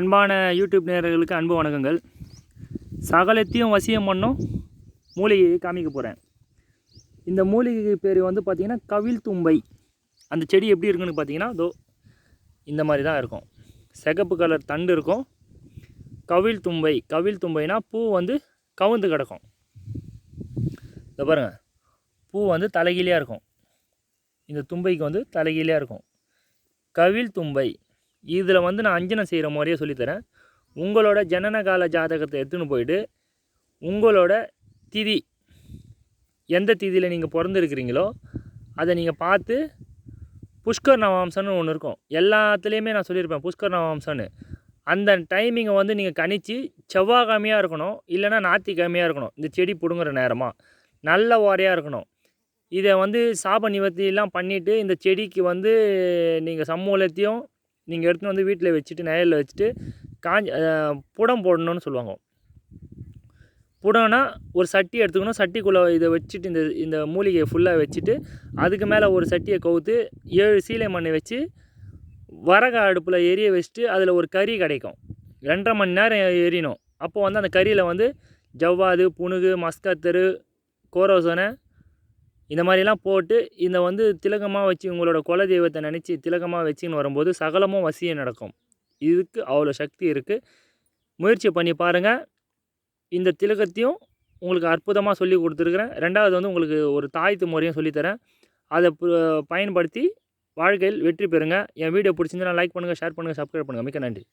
அன்பான யூடியூப் நேயர்களுக்கு அன்பு வணக்கங்கள். சகலத்தையும் வசியம் பண்ணும் மூலிகையை காமிக்க போகிறேன் இந்த மூலிகை பேர் வந்து பார்த்திங்கன்னா கவில் தும்பை. அந்த செடி எப்படி இருக்குன்னு பார்த்தீங்கன்னா தோ இந்த மாதிரி தான் இருக்கும். சிகப்பு கலர் தண்டு இருக்கும். கவில் தும்பை கவில் தும்பைனா பூ வந்து கவுந்து கிடக்கும். இதை பாருங்கள் பூ வந்து தலைகீழியாக இருக்கும். இந்த தும்பைக்கு வந்து தலைகீழியாக இருக்கும். கவில் தும்பை. இதில் வந்து நான் அஞ்சனை செய்கிற மாதிரியே சொல்லித்தரேன். உங்களோட ஜனனகால ஜாதகத்தை எடுத்துன்னு போயிட்டு உங்களோட திதி எந்த திதியில் நீங்கள் பிறந்திருக்கிறீங்களோ அதை நீங்கள் பார்த்து புஷ்கர் நவாம்சம்னு ஒன்று இருக்கும். எல்லாத்துலேயுமே நான் சொல்லியிருப்பேன் புஷ்கர் நவாம்சம்னு அந்த டைமிங்கை வந்து நீங்கள் கணிச்சு செவ்வாய்க்கிழமையாக இருக்கணும் இல்லைன்னா ஞாயிற்றுக்கிழமையாக இருக்கணும். இந்த செடி பிடுங்குற நேரமாக நல்ல ஓரையாக இருக்கணும். இதை வந்து சாப நிவர்த்தியெல்லாம் பண்ணிவிட்டு இந்த செடிக்கு வந்து நீங்கள் சமூலத்தையும் நீங்கள் எடுத்துன்னு வந்து வீட்டில் வச்சுட்டு நிழலில் வச்சுட்டு காஞ்சி புடம் போடணும்னு சொல்லுவாங்க. புடம்னா ஒரு சட்டி எடுத்துக்கணும். சட்டிக்குள்ளே இதை வச்சுட்டு இந்த இந்த மூலிகையை ஃபுல்லாக வச்சுட்டு அதுக்கு மேலே ஒரு சட்டியை கவுத்து ஏழு சீலை மண்ணை வச்சு வரக அடுப்பில் எரிய வச்சுட்டு அதில் ஒரு கறி கிடைக்கும். ரெண்டரை மணி நேரம் எரியணும். அப்போ வந்து அந்த கறியில் வந்து ஜவ்வாது புணுகு மஸ்கத்தரு கோரோசனை இந்த மாதிரிலாம் போட்டு இந்த வந்து திலகமாக வச்சு உங்களோட குல தெய்வத்தை நினச்சி திலகமாக வச்சுன்னு வரும்போது சகலமும் வசியம் நடக்கும். இதுக்கு அவ்வளோ சக்தி இருக்குது முயற்சி பண்ணி பாருங்கள் இந்த திலகத்தையும் உங்களுக்கு அற்புதமாக சொல்லி கொடுத்துருக்குறேன். ரெண்டாவது வந்து உங்களுக்கு ஒரு தாய்த்து முறையும் சொல்லித்தரேன். அதை பயன்படுத்தி வாழ்க்கையில் வெற்றி பெறுங்க. என் வீடியோ பிடிச்சிருந்தா லைக் பண்ணுங்கள் ஷேர் பண்ணுங்கள் சப்ஸ்கிரைப் பண்ணுங்கள் மிக்க நன்றி.